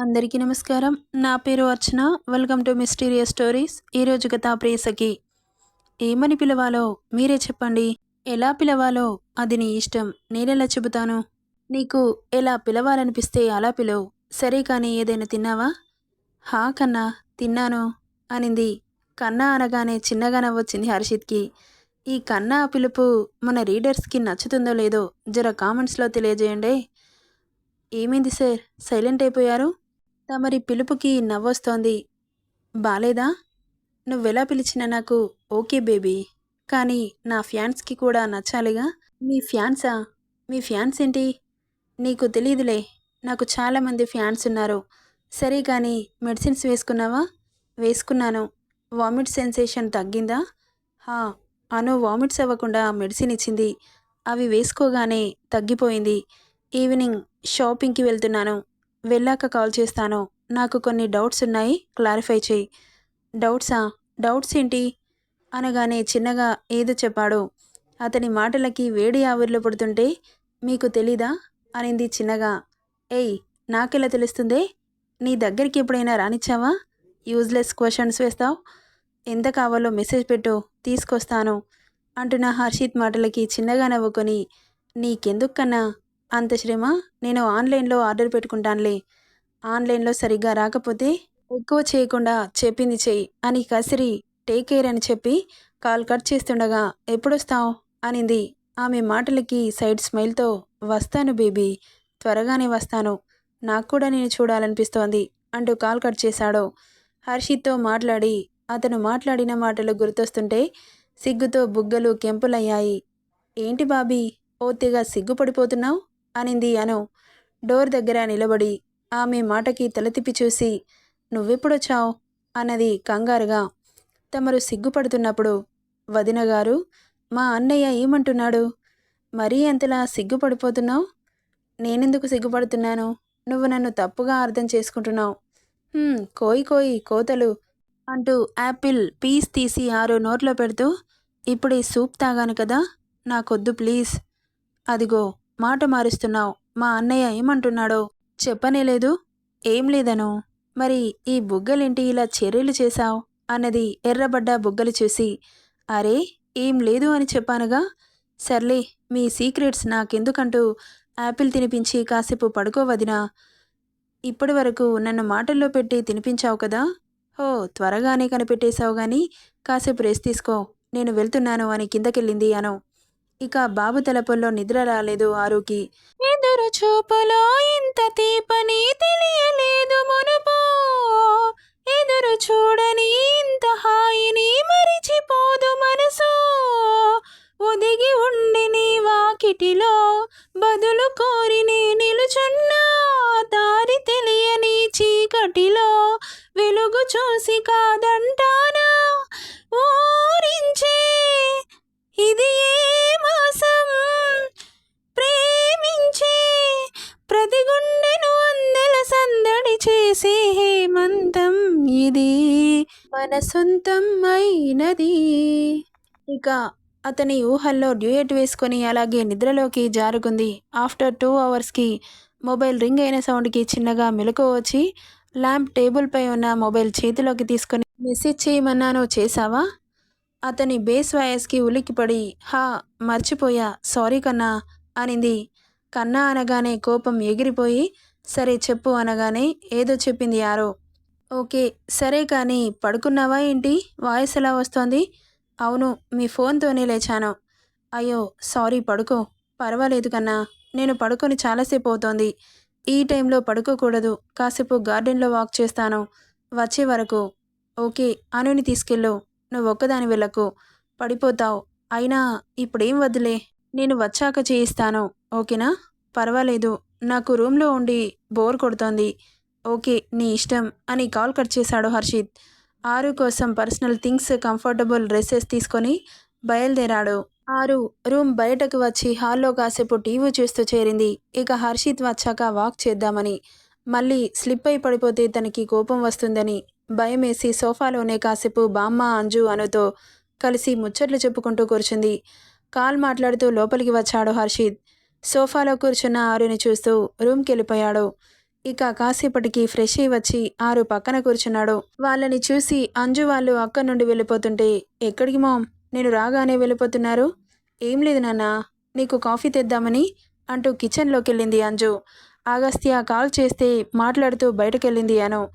అందరికీ నమస్కారం. నా పేరు Archana. Welcome to mysterious stories. ఈరోజు కథ ప్రేసకి ఏమని పిలవాలో మీరే చెప్పండి. ఎలా పిలవాలో అది నీ ఇష్టం. నేనెలా చెబుతాను? నీకు ఎలా పిలవాలనిపిస్తే అలా పిలవు. సరే కానీ ఏదైనా తిన్నావా? హా కన్నా తిన్నాను అనింది. కన్నా అనగానే చిన్నగా నవ్వొచ్చింది హర్షిత్కి. ఈ కన్నా పిలుపు మన రీడర్స్కి నచ్చుతుందో లేదో జర కామెంట్స్లో తెలియజేయండి. ఏమైంది సార్? సైలెంట్ అయిపోయారు? తమరి పిలుపుకి నవ్వొస్తోంది. బాలేదా? నువ్వెలా పిలిచినా నాకు ఓకే బేబీ. కానీ నా ఫ్యాన్స్కి కూడా నచ్చాలిగా? మీ ఫ్యాన్సా? మీ ఫ్యాన్స్ ఏంటి నీకు తెలియదులే నాకు చాలామంది ఫ్యాన్స్ ఉన్నారు సరే కానీ మెడిసిన్స్ వేసుకున్నావా? వేసుకున్నాను. వామిట్ సెన్సేషన్ తగ్గిందా? హా అను వామిట్స్ అవ్వకుండా మెడిసిన్ ఇచ్చింది. అవి వేసుకోగానే తగ్గిపోయింది. ఈవినింగ్ షాపింగ్కి వెళ్తున్నాను. వెళ్ళాక కాల్ చేస్తాను. నాకు కొన్ని డౌట్స్ ఉన్నాయి. క్లారిఫై చేయి. డౌట్సా? డౌట్స్ ఏంటి? అనగానే చిన్నగా ఏదో చెప్పాడు. అతని మాటలకి వేడి ఆవిర్లు పడుతుంటే మీకు తెలీదా? అనింది చిన్నగా. ఏయ్ నాకెలా తెలుస్తుందే? నీ దగ్గరికి ఎప్పుడైనా రానిచ్చావా? యూజ్లెస్ క్వశ్చన్స్ వేస్తావు. ఎంత కావాలో మెసేజ్ పెట్టు తీసుకొస్తాను. అంటున్న హర్షిత్ మాటలకి చిన్నగా నవ్వుకొని నీకెందుకు కన్నా అంత శ్రమ? నేను ఆన్లైన్లో ఆర్డర్ పెట్టుకుంటానులే. ఆన్లైన్లో సరిగ్గా రాకపోతే ఎక్కువ చేయకుండా చెప్పింది చెయ్యి అని కసిరి టేక్ కేర్ అని చెప్పి కాల్ కట్ చేస్తుండగా ఎప్పుడొస్తావు? అనింది. ఆమె మాటలకి సైడ్ స్మైల్తో వస్తాను బేబీ త్వరగానే వస్తాను. నాకు కూడా నేను చూడాలనిపిస్తోంది అంటూ కాల్ కట్ చేశాడు. హర్షిత్తో మాట్లాడి అతను మాట్లాడిన మాటలు గుర్తొస్తుంటే సిగ్గుతో బుగ్గలు కెంపులయ్యాయి. ఏంటి బాబీ ఓతిగా సిగ్గుపడిపోతున్నావు? అనింది అను. డోర్ దగ్గర నిలబడి ఆమె మాటకి తలతిప్పి చూసి నువ్వెప్పుడొచ్చావు? అన్నది కంగారుగా. తమరు సిగ్గుపడుతున్నప్పుడు వదిన గారు మా అన్నయ్య ఏమంటున్నాడు? మరీ ఎంతలా సిగ్గుపడిపోతున్నావు? నేనెందుకు సిగ్గుపడుతున్నాను? నువ్వు నన్ను తప్పుగా అర్థం చేసుకుంటున్నావు. కోయి కోయి కోతలు అంటూ యాపిల్ పీస్ తీసి ఆరు నోట్లో పెడుతూ ఇప్పుడు ఈ సూప్ తాగాను కదా నాకొద్దు ప్లీజ్. అదిగో మాట మారుస్తున్నావు. మా అన్నయ్య ఏమంటున్నాడో చెప్పనే లేదు. ఏం లేదను. మరి ఈ బుగ్గలేంటి ఇలా చర్యలు చేశావు? అన్నది ఎర్రబడ్డ బుగ్గలు చూసి. అరే ఏం లేదు అని చెప్పానుగా. సర్లే మీ సీక్రెట్స్ నాకెందుకంటూ యాపిల్ తినిపించి కాసేపు పడుకోవదినా ఇప్పటి వరకు నన్ను మాటల్లో పెట్టి తినిపించావు కదా. హో త్వరగానే కనిపెట్టేశావు గాని కాసేపు రెస్ట్ తీసుకో. నేను వెళ్తున్నాను అని కిందకెళ్ళింది అను. ఇక బాబు తలపుల్లో నిద్ర రాలేదు ఆరుకి. ఎదురు చూపులో ఇంత తీపని తెలియలేదు మునుపు. ఎదురు చూడని ఇంత హాయిని మరిచిపోదు మనసు. ఒదిగి ఉండి నీ వాకిటిలో బదులుకో మన సొంతం అయినది. ఇక అతని ఊహల్లో డ్యూయట్ వేసుకొని అలాగే నిద్రలోకి జారుకుంది. ఆఫ్టర్ టూ అవర్స్కి మొబైల్ రింగ్ అయిన సౌండ్కి చిన్నగా మెలకు వచ్చి ల్యాంప్ టేబుల్పై ఉన్న మొబైల్ చేతిలోకి తీసుకొని మెసేజ్ చేయమన్నాను చేశావా? అతని బేస్ వాయస్కి ఉలిక్కిపడి హా మర్చిపోయా సారీ కన్నా అనింది. కన్నా అనగానే కోపం ఎగిరిపోయి సరే చెప్పు అనగానే ఏదో చెప్పింది యారో. ఓకే సరే కానీ పడుకున్నావా ఏంటి? వాయిస్ ఎలా వస్తోంది? అవును మీ ఫోన్తోనే లేచాను. అయ్యో సారీ పడుకో. పర్వాలేదు కన్నా నేను పడుకొని చాలాసేపు అవుతోంది. ఈ టైంలో పడుకోకూడదు. కాసేపు గార్డెన్లో వాక్ చేస్తాను. వచ్చే వరకు. ఓకే అనుని తీసుకెళ్ళు. నువ్వు ఒక్కదాని వెళ్ళకు. పడిపోతావు. అయినా ఇప్పుడేం వద్దులే. నేను వచ్చాక చేయిస్తాను. ఓకేనా? పర్వాలేదు. నాకు రూమ్లో ఉండి బోర్ కొడుతోంది. ఓకే నీ ఇష్టం అని కాల్ కట్ చేశాడు హర్షిత్. ఆరు కోసం పర్సనల్ థింగ్స్ కంఫర్టబుల్ డ్రెస్సెస్ తీసుకొని బయలుదేరాడు. ఆరు రూమ్ బయటకు వచ్చి హాల్లో కాసేపు టీవీ చూస్తూ చేరింది. ఇక హర్షిత్ వచ్చాక వాక్ చేద్దామని. మళ్ళీ స్లిప్ అయి పడిపోతే తనకి కోపం వస్తుందని భయమేసి సోఫాలోనే కాసేపు బామ్మ అంజు అనుతో కలిసి ముచ్చట్లు చెప్పుకుంటూ కూర్చుంది. కాల్ మాట్లాడుతూ లోపలికి వచ్చాడు హర్షిత్. సోఫాలో కూర్చున్న ఆరుని చూస్తూ రూమ్కి వెళ్ళిపోయాడు ఇక కాసేపటికి ఫ్రెష్ అయి వచ్చి ఆరు పక్కన కూర్చున్నాడు. వాళ్ళని చూసి అంజు వాళ్ళు అక్కడి నుండి వెళ్ళిపోతుంటే ఎక్కడికి మామ్? నేను రాగానే వెళ్ళిపోతున్నారు. ఏం లేదు నాన్న నీకు కాఫీ తెద్దామని అంటూ కిచెన్లోకి వెళ్ళింది అంజు. అగస్త్య కాల్ చేస్తే మాట్లాడుతూ బయటకెళ్ళింది అను.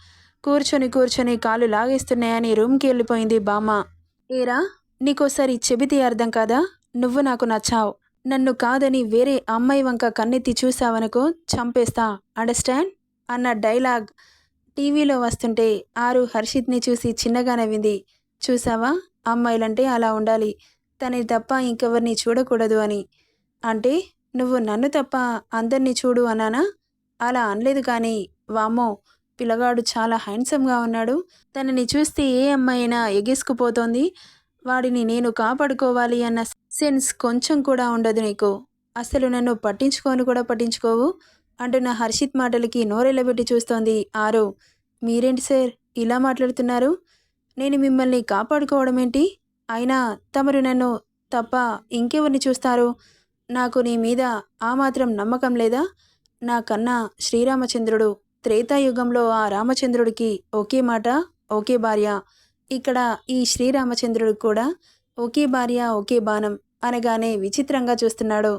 కూర్చొని కూర్చొని కాళ్ళు లాగేస్తున్నాయని రూమ్కి వెళ్ళిపోయింది బామ్మ. ఏరా నీకోసారి చెబితే అర్థం కాదా? నువ్వు నాకు నచ్చావు. నన్ను కాదని వేరే అమ్మాయి వంక కన్నెత్తి చూసావనుకో చంపేస్తా. అండర్స్టాండ్? అన్న డైలాగ్ టీవీలో వస్తుంటే ఆరు హర్షిత్ని చూసి చిన్నగా నవ్వింది. చూసావా? అమ్మాయిలంటే అలా ఉండాలి. తనని తప్ప ఇంకెవరిని చూడకూడదు అని. అంటే నువ్వు నన్ను తప్ప అందరినీ చూడు అన్నానా? అలా అనలేదు కానీ వామ్మో పిల్లగాడు చాలా హ్యాండ్సమ్గా ఉన్నాడు. తనని చూస్తే ఏ అమ్మాయి అయినా ఎగేసుకుపోతోంది. వాడిని నేను కాపాడుకోవాలి అన్న సెన్స్ కొంచెం కూడా ఉండదు నీకు. అసలు నన్ను పట్టించుకోను కూడా పట్టించుకోవు. అంటున్న హర్షిత్ మాటలకి నోరెళ్ళబెట్టి చూస్తోంది ఆరో. మీరేంటి సార్? ఇలా మాట్లాడుతున్నారు? నేను మిమ్మల్ని కాపాడుకోవడం ఏంటి? అయినా తమరు నన్ను తప్ప ఇంకెవరిని చూస్తారు? నాకు నీ మీద ఆ మాత్రం నమ్మకం లేదా? నాకన్నా శ్రీరామచంద్రుడు త్రేతాయుగంలో ఆ రామచంద్రుడికి ఒకే మాట ఒకే భార్య. ఇక్కడ ఈ శ్రీరామచంద్రుడు కూడా ఒకే భార్య ఒకే బాణం అనగానే విచిత్రంగా చూస్తున్నాడు.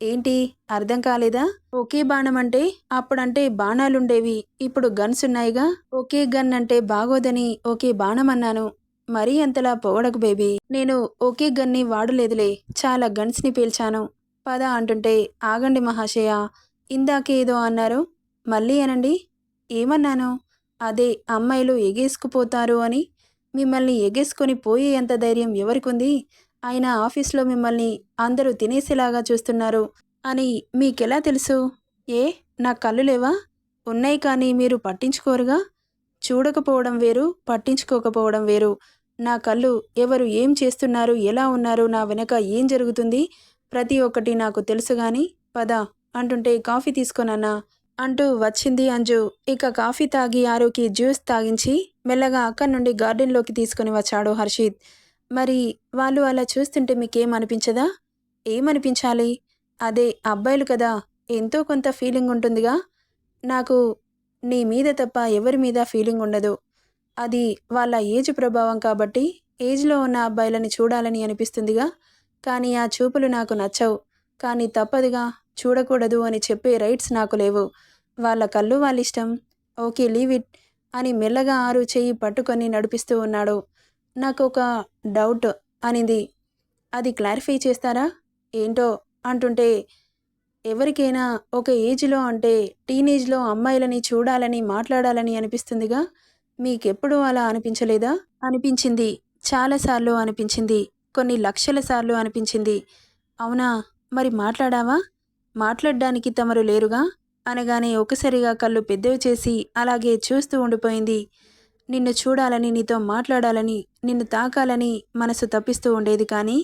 ఏంటి? అర్థం కాలేదా? ఒకే బాణం అంటే అప్పుడంటే బాణాలుండేవి. ఇప్పుడు గన్స్ ఉన్నాయిగా ఒకే గన్ అంటే బాగోదని ఒకే బాణం అన్నాను మరీ అంతలా పొగడకు బేబీ. నేను ఒకే గన్ని వాడలేదులే. చాలా గన్స్ని పీల్చాను. పద అంటుంటే ఆగండి మహాశయ. ఇందాకేదో అన్నారు. మళ్ళీ అనండి. ఏమన్నాను? అదే అమ్మాయిలు ఎగేసుకుపోతారు అని. మిమ్మల్ని ఎగేసుకొని పోయేంత ధైర్యం ఎవరికుంది? ఆయన ఆఫీస్లో మిమ్మల్ని అందరూ తినేసేలాగా చూస్తున్నారు అని మీకెలా తెలుసు? ఏ నా కళ్ళు లేవా? ఉన్నాయి కానీ మీరు పట్టించుకోరుగా? చూడకపోవడం వేరు పట్టించుకోకపోవడం వేరు. నా కళ్ళు ఎవరు ఏం చేస్తున్నారు ఎలా ఉన్నారు నా వెనక ఏం జరుగుతుంది? ప్రతి ఒక్కటి నాకు తెలుసు గాని పద అంటుంటే కాఫీ తీసుకోనన్నా అంటూ వచ్చింది అంజు. ఇక కాఫీ తాగి ఆరుకి జ్యూస్ తాగించి మెల్లగా అక్కడి నుండి గార్డెన్లోకి తీసుకుని వచ్చాడు హర్షిత్. మరి వాళ్ళు అలా చూస్తుంటే మీకేం అనిపించదా ఏమనిపించాలి? అదే అబ్బాయిలు కదా ఎంతో కొంత ఫీలింగ్ ఉంటుందిగా. నాకు నీ మీద తప్ప ఎవరి మీద ఫీలింగ్ ఉండదు. అది వాళ్ళ ఏజ్ ప్రభావం కాబట్టి ఏజ్లో ఉన్న అబ్బాయిలని చూడాలని అనిపిస్తుందిగా. కానీ ఆ చూపులు నాకు నచ్చవు. కానీ తప్పదుగా చూడకూడదు అని చెప్పే రైట్స్ నాకు లేవు. వాళ్ళ కళ్ళు వాళ్ళ ఇష్టం ఓకే లీవ్ ఇట్ అని మెల్లగా ఆరు చెయ్యి పట్టుకొని నడిపిస్తూ ఉన్నాడు. నాకు ఒక డౌట్ అనింది. అది క్లారిఫై చేస్తారా? ఏంటో అంటుంటే ఎవరికైనా ఒక ఏజ్లో అంటే టీనేజ్లో అమ్మాయిలని చూడాలని మాట్లాడాలని అనిపిస్తుందిగా? మీకెప్పుడూ అలా అనిపించలేదా? అనిపించింది. చాలాసార్లు అనిపించింది. కొన్ని లక్షల సార్లు అనిపించింది. అవునా? మరి మాట్లాడావా? మాట్లాడడానికి తమరు లేరుగా? అనగానే ఒకసారిగా కళ్ళు పెద్దవి చేసి అలాగే చూస్తూ ఉండిపోయింది. నిన్ను చూడాలని నీతో మాట్లాడాలని నిన్ను తాకాలని మనసు తప్పిస్తూ ఉండేది కానీ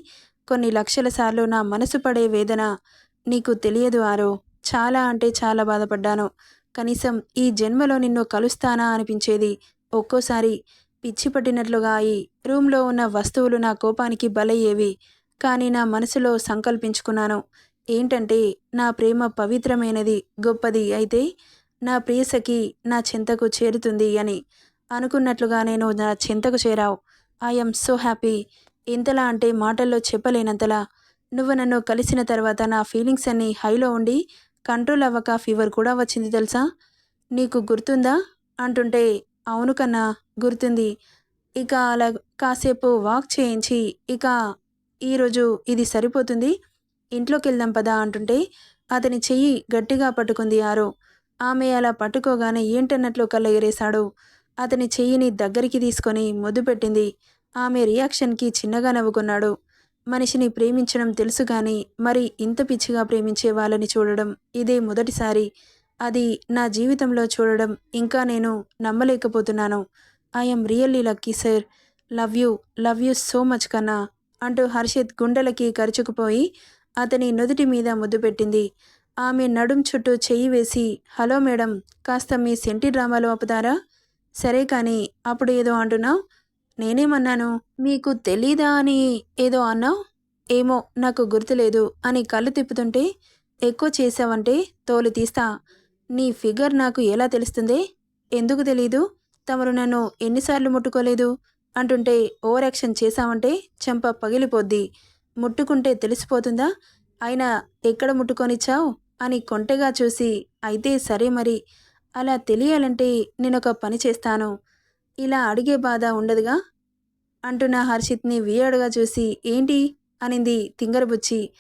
కొన్ని లక్షల సార్లు నా మనసు పడే వేదన నీకు తెలియదు ఆరో. చాలా అంటే చాలా బాధపడ్డాను. కనీసం ఈ జన్మలో నిన్ను కలుస్తానా అనిపించేది. ఒక్కోసారి పిచ్చి పట్టినట్లుగా అయి రూమ్లో ఉన్న వస్తువులు నా కోపానికి బలయ్యేవి. కానీ నా మనసులో సంకల్పించుకున్నాను. ఏంటంటే నా ప్రేమ పవిత్రమైనది గొప్పది. అయితే నా ప్రియసఖి నా చింతకు చేరుతుంది అని అనుకున్నట్లుగా నేను నా చింతకు చేరావు. ఐఎమ్ సో హ్యాపీ ఇంతలా అంటే మాటల్లో చెప్పలేనంతలా. నువ్వు నన్ను కలిసిన తర్వాత నా ఫీలింగ్స్ అన్నీ హైలో ఉండి కంట్రోల్ అవ్వక ఫీవర్ కూడా వచ్చింది తెలుసా? నీకు గుర్తుందా? అంటుంటే అవును కన్నా గుర్తుంది. ఇక అలా కాసేపు వాక్ చేయించి ఇక ఈరోజు ఇది సరిపోతుంది. ఇంట్లోకి వెళ్దాం పదా అంటుంటే అతని చెయ్యి గట్టిగా పట్టుకుంది ఆరో. ఆమె అలా పట్టుకోగానే ఏంటన్నట్లు కళ్ళ ఎగరేశాడు. అతని చెయ్యిని దగ్గరికి తీసుకొని ముద్దు పెట్టింది. ఆమె రియాక్షన్కి చిన్నగా నవ్వుకున్నాడు. మనిషిని ప్రేమించడం తెలుసు కానీ మరి ఇంత పిచ్చిగా ప్రేమించే వాళ్ళని చూడడం ఇదే మొదటిసారి. అది నా జీవితంలో చూడడం ఇంకా నేను నమ్మలేకపోతున్నాను. I'm really lucky sir. Love you love you so much కన్నా అంటూ హర్షిత్ గుండెలకి కరుచుకుపోయి అతని నుదుటి మీద ముద్దు పెట్టింది. ఆమె నడుం చుట్టూ చెయ్యి వేసి హలో మేడం కాస్త మీ సెంటి డ్రామాలు ఆపుతారా? సరే కానీ అప్పుడు ఏదో అంటున్నావు? నేనేమన్నాను? మీకు తెలీదా అని ఏదో అన్నావు? ఏమో నాకు గుర్తులేదు అని కళ్ళు తిప్పుతుంటే ఎక్కువ చేసావంటే తోలు తీస్తా. నీ ఫిగర్ నాకు ఎలా తెలుస్తుంది? ఎందుకు తెలీదు? తమరు నన్ను ఎన్నిసార్లు ముట్టుకోలేదు? అంటుంటే ఓవర్ యాక్షన్ చేశామంటే చెంప పగిలిపోద్ది. ముట్టుకుంటే తెలిసిపోతుందా? అయినా ఎక్కడ ముట్టుకొనిచ్చావు? అని కొంటెగా చూసి అయితే సరే మరి. అలా తెలియాలంటే నేనొక పని చేస్తాను. ఇలా అడిగే బాధ ఉండదుగా? అంటున్న హర్షిత్ని వియర్డ్గా చూసి ఏంటి? అనింది తింగరబుచ్చి.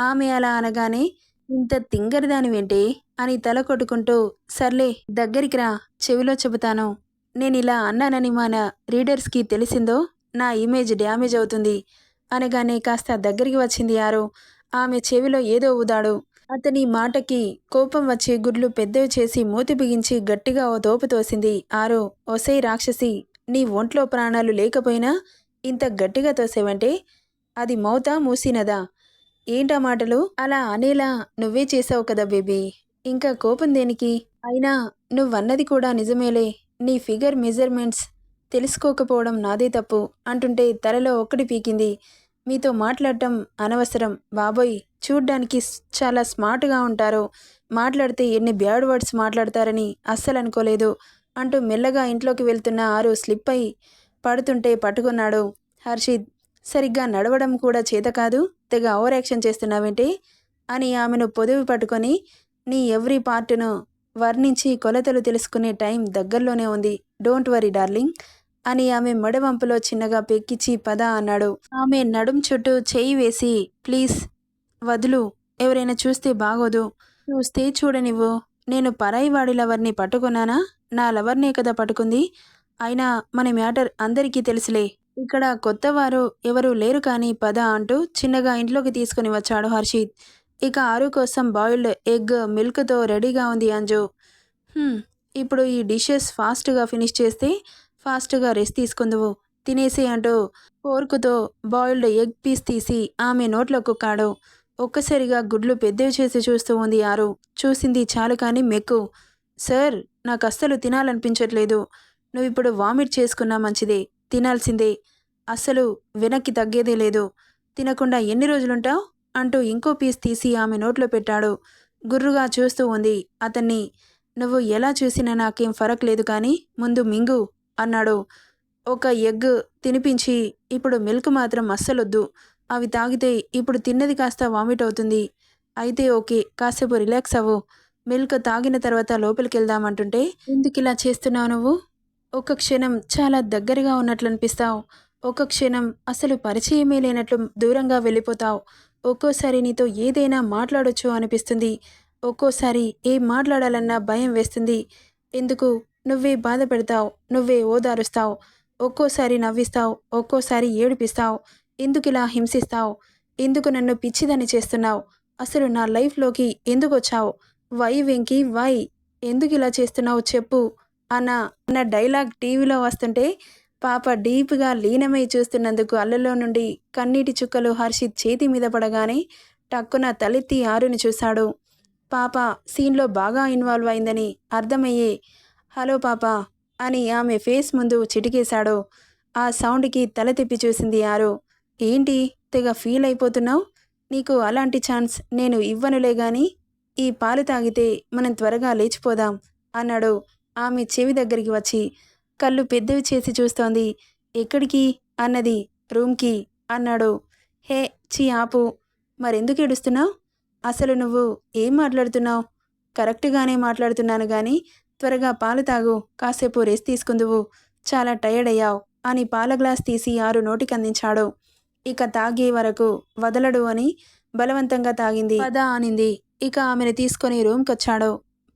ఆమె అలా అనగానే ఇంత తింగరదానివేంటే అని తల కొట్టుకుంటూ సర్లే దగ్గరికి రా చెవిలో చెబుతాను. నేను ఇలా అన్నానని మన రీడర్స్కి తెలిసిందో నా ఇమేజ్ డ్యామేజ్ అవుతుంది. అనగానే కాస్త దగ్గరికి వచ్చింది యారో. ఆమె చెవిలో ఏదో ఊదాడు. అతని మాటకి కోపం వచ్చి గుడ్లు పెద్దవి చేసి మూతి బిగించి గట్టిగా ఓ తోపు తోసింది. ఆరో ఒసై రాక్షసి నీ ఒంట్లో ప్రాణాలు లేకపోయినా ఇంత గట్టిగా తోసేవంటే అది మౌతా మూసినదా? ఏంటా మాటలు? అలా అనేలా నువ్వే చేసావు కదా బేబీ. ఇంకా కోపం దేనికి? అయినా నువ్వన్నది కూడా నిజమేలే. నీ ఫిగర్ మెజర్మెంట్స్ తెలుసుకోకపోవడం నాదే తప్పు అంటుంటే తలలో ఒక్కటి పీకింది. మీతో మాట్లాడటం అనవసరం. బాబోయ్ చూడ్డానికి చాలా స్మార్ట్గా ఉంటారు. మాట్లాడితే ఎన్ని బ్యాడ్ వర్డ్స్ మాట్లాడతారని అస్సలు అనుకోలేదు. అంటూ మెల్లగా ఇంట్లోకి వెళ్తున్న ఆరు స్లిప్ అయి పడుతుంటే పట్టుకున్నాడు. హర్షిత్ సరిగ్గా నడవడం కూడా చేత కాదు తెగ ఓవర్ యాక్షన్ చేస్తున్నావేంటి? అని ఆమెను పొదువి పట్టుకొని నీ ఎవ్రీ పార్టును వర్ణించి కొలతలు తెలుసుకునే టైం దగ్గరలోనే ఉంది. Don't worry darling. అని ఆమె మడవంపులో చిన్నగా పెక్కిచి పద అన్నాడు. ఆమె నడుం చుట్టూ చేయి వేసి ప్లీజ్ వదులు ఎవరైనా చూస్తే బాగోదు. చూస్తే చూడనివ్వు. నేను పరాయి వాడి లవర్ని పట్టుకున్నానా? నా లవర్నే కదా పట్టుకుంది. అయినా మన మ్యాటర్ అందరికీ తెలుసులే. ఇక్కడ కొత్తవారు ఎవరూ లేరు కానీ పద అంటూ చిన్నగా ఇంట్లోకి తీసుకుని వచ్చాడు హర్షిత్. ఇక ఆరు కోసం బాయిల్డ్ ఎగ్ మిల్క్తో రెడీగా ఉంది అంజు. ఇప్పుడు ఈ డిషెస్ ఫాస్ట్గా ఫినిష్ చేస్తే ఫాస్ట్గా రెస్ట్ తీసుకుందువు. తినేసి అంటూ ఫోర్కుతో బాయిల్డ్ ఎగ్ పీస్ తీసి ఆమె నోట్లో కుక్కాడు ఒక్కసారిగా గుడ్లు పెద్దవి చేసి చూస్తూ ఉంది ఆరు. చూసింది చాలు కానీ మెక్కు. సార్ నాకు అస్సలు తినాలనిపించట్లేదు. నువ్వు ఇప్పుడు వామిట్ చేసుకున్నా మంచిదే. తినాల్సిందే. అస్సలు వెనక్కి తగ్గేదే లేదు. తినకుండా ఎన్ని రోజులుంటావు? అంటూ ఇంకో పీస్ తీసి ఆమె నోట్లో పెట్టాడు. గుర్రుగా చూస్తూ ఉంది. అతన్ని నువ్వు ఎలా చూసినా నాకేం ఫరక్ లేదు కానీ ముందు మింగు. అన్నాడు. ఒక ఎగ్ తినిపించి ఇప్పుడు మిల్క్ మాత్రం అస్సలొద్దు. అవి తాగితే ఇప్పుడు తిన్నది కాస్త వామిట్ అవుతుంది. అయితే ఓకే కాసేపు రిలాక్స్ అవ్వు. మిల్క్ తాగిన తర్వాత లోపలికి వెళ్దామంటుంటే ఎందుకు ఇలా చేస్తున్నావు నువ్వు? ఒక క్షణం చాలా దగ్గరగా ఉన్నట్లు అనిపిస్తావు ఒక క్షణం అసలు పరిచయమే లేనట్లు దూరంగా వెళ్ళిపోతావు. ఒక్కోసారి నీతో ఏదైనా మాట్లాడొచ్చు అనిపిస్తుంది. ఒక్కోసారి ఏం మాట్లాడాలన్నా భయం వేస్తుంది. ఎందుకు? నువ్వే బాధ పెడతావు నువ్వే ఓదారుస్తావు ఒక్కోసారి నవ్విస్తావు ఒక్కోసారి ఏడిపిస్తావు ఎందుకు ఇలా హింసిస్తావు ఎందుకు నన్ను పిచ్చిదని చేస్తున్నావు అసలు నా లైఫ్లోకి ఎందుకు వచ్చావు వై వెంకి వై ఎందుకు ఇలా చేస్తున్నావు చెప్పు అన్న అన్న డైలాగ్ టీవీలో వస్తుంటే పాప డీప్గా లీనమై చూస్తున్నందుకు అల్లలో నుండి కన్నీటి చుక్కలు హర్షిత్ చేతి మీద పడగానే టక్కున తలెత్తి ఆరుని చూశాడు. పాప సీన్లో బాగా ఇన్వాల్వ్ అయిందని అర్థమయ్యే హలో పాప అని ఆమె ఫేస్ ముందు చిటికేశాడు. ఆ సౌండ్కి తల తిప్పి చూసింది ఆరు ఏంటి తెగ ఫీల్ అయిపోతున్నావు? నీకు అలాంటి ఛాన్స్ నేను ఇవ్వనులే గాని ఈ పాలు తాగితే మనం త్వరగా లేచిపోదాం అన్నాడు. ఆమె చెవి దగ్గరికి వచ్చి కళ్ళు పెద్దవి చేసి చూస్తోంది. ఎక్కడికి? అన్నది. రూమ్కి అన్నాడు. హే చీ ఆపు. మరెందుకు ఏడుస్తున్నావు? అసలు నువ్వు ఏం మాట్లాడుతున్నావు? కరెక్ట్గానే మాట్లాడుతున్నాను కానీ త్వరగా పాలు తాగు కాసేపు రెస్ట్ తీసుకుందువు. చాలా టయర్డ్ అయ్యావు అని పాల గ్లాస్ తీసి ఆరు నోటికి అందించాడు ఇక తాగే వరకు వదలడు అని బలవంతంగా తాగింది. పద అనింది. ఇక ఆమెను తీసుకొని రూమ్కి వచ్చాడు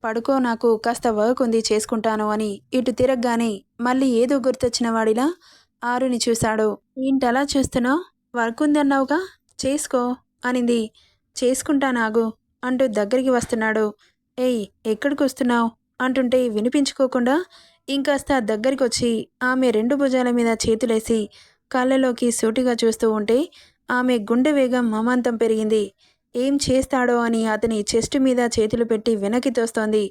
పడుకో నాకు కాస్త వర్క్ ఉంది చేసుకుంటాను అని ఇటు తిరగగానే మళ్ళీ ఏదో గుర్తొచ్చిన వాడిలా ఆరుని చూశాడు. ఏంటలా చూస్తున్నావు? వర్క్ ఉందన్నావుగా? చేసుకో అనింది. చేసుకుంటానాగు అంటూ దగ్గరికి వస్తున్నాడు. ఏయ్ ఎక్కడికి వస్తున్నావు అంటుంటే వినిపించుకోకుండా ఇంకాస్త దగ్గరికి వచ్చి ఆమె రెండు భుజాల మీద చేతులేసి కళ్ళలోకి సూటిగా చూస్తూ ఉంటే ఆమె గుండె వేగం మమాంతం పెరిగింది. ఏం చేస్తాడో అని అతని చెస్ట్ మీద చేతులు పెట్టి వెనక్కి తోస్తోంది.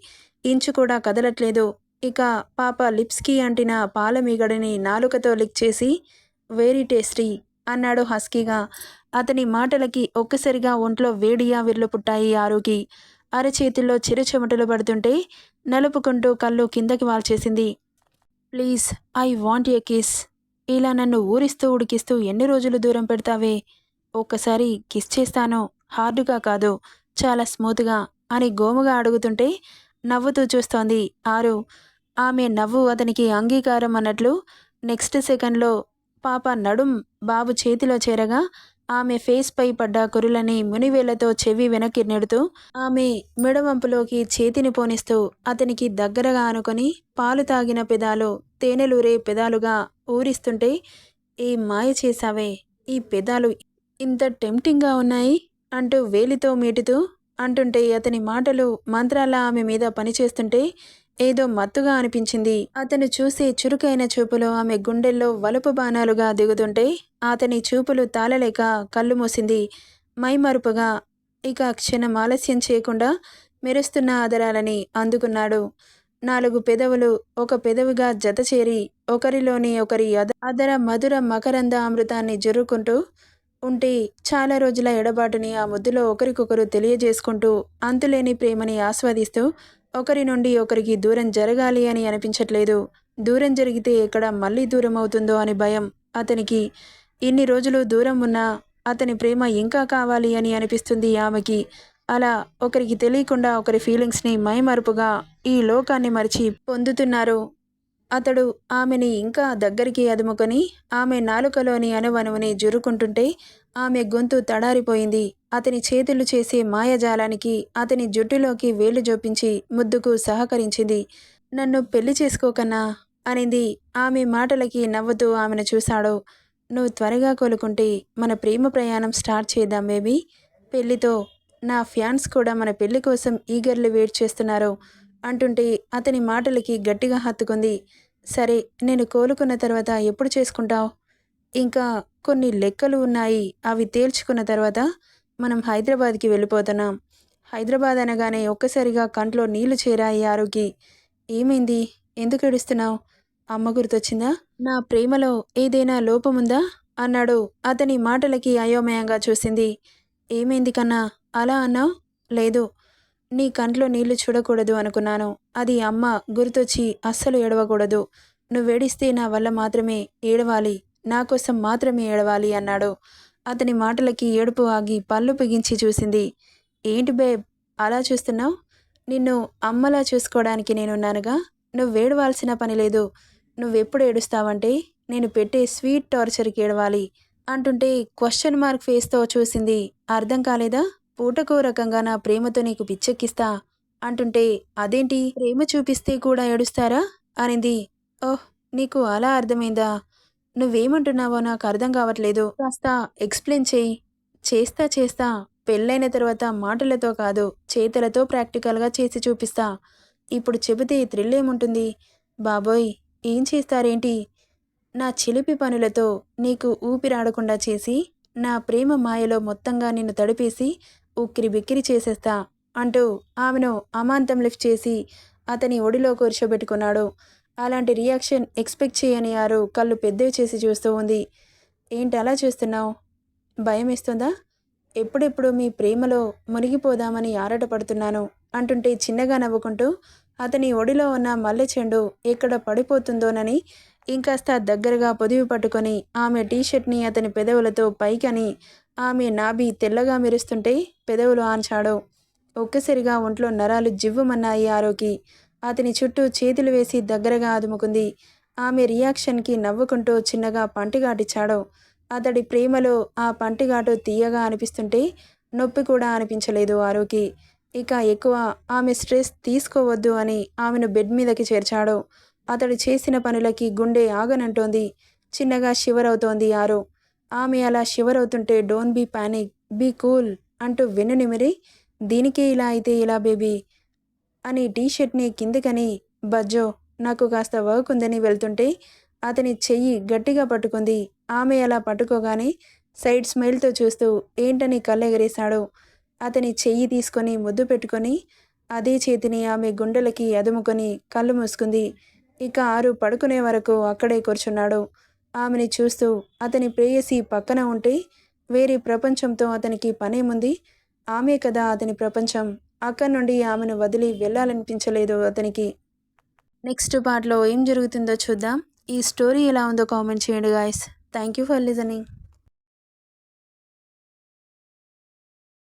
ఇంచు కూడా కదలట్లేదు. ఇక పాప లిప్స్కి అంటిన పాల మీగడని నాలుకతో లిక్ చేసి వెరీ టేస్టీ అన్నాడు హస్కీగా. అతని మాటలకి ఒక్కసారిగా ఒంట్లో వేడియా విర్లు పుట్టాయి ఆరుకి. అరచేతుల్లో చిరుచెమటలు పడుతుంటే నలుపుకుంటూ కళ్ళు కిందకి వాల్చేసింది. Please I want a kiss. ఇలా నన్ను ఊరిస్తూ ఉడికిస్తూ ఎన్ని రోజులు దూరం పెడతావే? ఒక్కసారి కిస్ చేస్తాను? హార్డుగా కాదు చాలా స్మూత్గా అని గోముగా అడుగుతుంటే నవ్వుతూ చూస్తోంది ఆరు. ఆమె నవ్వు అతనికి అంగీకారం అన్నట్లు నెక్స్ట్ సెకండ్లో పాప నడుం బాబు చేతిలో చేరగా ఆమె ఫేస్ పై పడ్డ కురులని మునివేళ్ళతో చెవి వెనక్కి నెడుతూ ఆమె మెడవంపులోకి చేతిని పోనిస్తూ అతనికి దగ్గరగా ఆనుకొని పాలు తాగిన పెదాలు తేనెలూరే పెదాలుగా ఊరిస్తుంటే ఏ మాయ చేశావే? ఈ పెదాలు ఇంత టెంప్టింగ్గా ఉన్నాయి? అంటూ వేలితో మీటుతూ అంటుంటే అతని మాటలు మంత్రాల ఆమె మీద పనిచేస్తుంటే ఏదో మత్తుగా అనిపించింది. అతను చూసే చురుకైన చూపులు ఆమె గుండెల్లో వలుపు బాణాలుగా దిగుతుంటే అతని చూపులు తాళలేక కళ్ళు మూసింది. మైమరుపుగా ఇక క్షణం ఆలస్యం చేయకుండా మెరుస్తున్న ఆదరాలని అందుకున్నాడు. నాలుగు పెదవులు ఒక పెదవిగా జతచేరి ఒకరిలోని ఒకరి అద అదర మధుర మకరంద అమృతాన్ని జరుపుకుంటూ ఉంటే చాలా రోజుల ఎడబాటుని ఆ ముద్దులో ఒకరికొకరు తెలియజేసుకుంటూ అంతులేని ప్రేమని ఆస్వాదిస్తూ ఒకరి నుండి ఒకరికి దూరం జరగాలి అని అనిపించట్లేదు. దూరం జరిగితే ఎక్కడ మళ్ళీ దూరం అవుతుందో అని భయం. అతనికి ఇన్ని రోజులు దూరం ఉన్నా అతని ప్రేమ ఇంకా కావాలి అని అనిపిస్తుంది ఆమెకి. అలా ఒకరికి తెలియకుండా ఒకరి ఫీలింగ్స్ని మైమరుపుగా ఈ లోకాన్ని మరిచి పొందుతున్నారు. అతడు ఆమెని ఇంకా దగ్గరికి అదుముకొని ఆమె నాలుకలోని అనువనువుని జురుకుంటుంటే ఆమె గొంతు తడారిపోయింది. అతని చేతులు చేసే మాయజాలానికి అతని జుట్టులోకి వేలు జోపించి ముద్దుకు సహకరించింది. నన్ను పెళ్ళి చేసుకోకన్నా అనింది. ఆమె మాటలకి నవ్వుతూ ఆమెను చూశాడు. నువ్వు త్వరగా కోలుకుంటే మన ప్రేమ ప్రయాణం స్టార్ట్ చేద్దాం బేబీ. పెళ్ళితో నా ఫ్యాన్స్ కూడా మన పెళ్ళి కోసం ఈగర్లు వెయిట్ చేస్తున్నారు అంటుంటే అతని మాటలకి గట్టిగా హత్తుకుంది. సరే నేను కోలుకున్న తర్వాత ఎప్పుడు చేసుకుంటావు? ఇంకా కొన్ని లెక్కలు ఉన్నాయి అవి తేల్చుకున్న తర్వాత? మనం హైదరాబాద్కి వెళ్ళిపోతున్నాం. హైదరాబాద్ అనగానే ఒక్కసారిగా కంట్లో నీళ్ళు చేరాయి ఆరోగ్య ఏమైంది? ఎందుకు ఏడుస్తున్నావు? అమ్మ గుర్తొచ్చిందా? నా ప్రేమలో ఏదైనా లోపముందా? అన్నాడు. అతని మాటలకి అయోమయంగా చూసింది. ఏమైంది కన్నా? అలా అన్నావు? లేదు. నీ కంట్లో నీళ్ళు చూడకూడదు అనుకున్నాను. అది అమ్మ గుర్తొచ్చి అస్సలు ఏడవకూడదు. నువ్వేడిస్తే నా వల్ల మాత్రమే ఏడవాలి. నా కోసం మాత్రమే ఏడవాలి అన్నాడు. అతని మాటలకి ఏడుపు ఆగి పళ్ళు బిగించి చూసింది. ఏంటి బేబ్ అలా చూస్తున్నావు? నిన్ను అమ్మలా చూసుకోవడానికి నేనున్నానుగా? నువ్వు ఏడవాల్సిన పని లేదు. నువ్వెప్పుడు ఏడుస్తావంటే నేను పెట్టే స్వీట్ టార్చర్కి ఏడవాలి అంటుంటే క్వశ్చన్ మార్క్ ఫేస్తో చూసింది. అర్థం కాలేదా? పూటకో రకంగా నా ప్రేమతో నీకు పిచ్చెక్కిస్తా అంటుంటే అదేంటి? ప్రేమ చూపిస్తే కూడా ఏడుస్తారా? అనింది. ఓహ్ నీకు అలా అర్థమైందా? నువ్వేమంటున్నావో నాకు అర్థం కావట్లేదు. కాస్త ఎక్స్ప్లెయిన్ చేయి. చేస్తా చేస్తా. పెళ్ళైన తర్వాత మాటలతో కాదు చేతలతో ప్రాక్టికల్గా చేసి చూపిస్తా. ఇప్పుడు చెబితే థ్రిల్ ఏముంటుంది? బాబోయ్ ఏం చేస్తారేంటి? నా చిలిపి పనులతో నీకు ఊపిరాడకుండా చేసి నా ప్రేమ మాయలో మొత్తంగా నిన్ను తడిపేసి ఉక్కిరి బిక్కిరి చేసేస్తా అంటూ ఆమెను అమాంతం లిఫ్ట్ చేసి అతని ఒడిలో కూర్చోబెట్టుకున్నాడు. అలాంటి రియాక్షన్ ఎక్స్పెక్ట్ చేయని ఆరు కళ్ళు పెద్దవి చేసి చూస్తూ ఉంది. ఏంటి అలా చూస్తున్నావు? భయం ఇస్తుందా ఎప్పుడెప్పుడు మీ ప్రేమలో మునిగిపోదామని ఆరాటపడుతున్నాను అంటుంటే చిన్నగా నవ్వుకుంటూ అతని ఒడిలో ఉన్న మల్లె చెండు ఎక్కడ పడిపోతుందోనని ఇంకాస్త దగ్గరగా పొదివి పట్టుకొని ఆమె టీషర్ట్ని అతని పెదవులతో పైకని ఆమె నాభి తెల్లగా మెరుస్తుంటే పెదవులు ఆంచాడు ఒక్కసారిగా ఒంట్లో నరాలు జివ్వుమన్నాయి ఆరోకి. అతని చుట్టూ చేతులు వేసి దగ్గరగా ఆదుముకుంది ఆమె రియాక్షన్కి నవ్వుకుంటూ చిన్నగా పంటిగాటిచ్చాడు అతడి ప్రేమలో ఆ పంటిగాటు తీయగా అనిపిస్తుంటే నొప్పి కూడా అనిపించలేదు ఆరోకి. ఇక ఎక్కువ ఆమె స్ట్రెస్ తీసుకోవద్దు అని ఆమెను బెడ్ మీదకి చేర్చాడు. అతడు చేసిన పనులకి గుండె ఆగనంటోంది. చిన్నగా షివర్ అవుతోంది ఆరు. ఆమె అలా షివర్ అవుతుంటే don't be panic be cool అంటూ వెన్ను నిమిరి దీనికే ఇలా అయితే ఇలా బేబీ? అని టీషర్ట్ని కిందకని బజ్జో నాకు కాస్త వర్క్ ఉందని వెళ్తుంటే అతని చెయ్యి గట్టిగా పట్టుకుంది. ఆమె అలా పట్టుకోగానే సైడ్ స్మైల్తో చూస్తూ ఏంటని కళ్ళెగరేశాడు? అతని చెయ్యి తీసుకొని ముద్దు పెట్టుకొని అదే చేతిని ఆమె గుండెలకి అదుముకొని కళ్ళు మూసుకుంది. ఇక ఆరు పడుకునే వరకు అక్కడే కూర్చున్నాడు. ఆమెని చూస్తూ అతని ప్రేయసి పక్కన ఉంటే వేరే ప్రపంచంతో అతనికి పనేముంది ఆమె కదా అతని ప్రపంచం. అక్కడి నుండి ఆమెను వదిలి వెళ్ళాలనిపించలేదు అతనికి. నెక్స్ట్ పార్ట్లో ఏం జరుగుతుందో చూద్దాం. ఈ స్టోరీ ఎలా ఉందో కామెంట్ చేయండి guys thank you for listening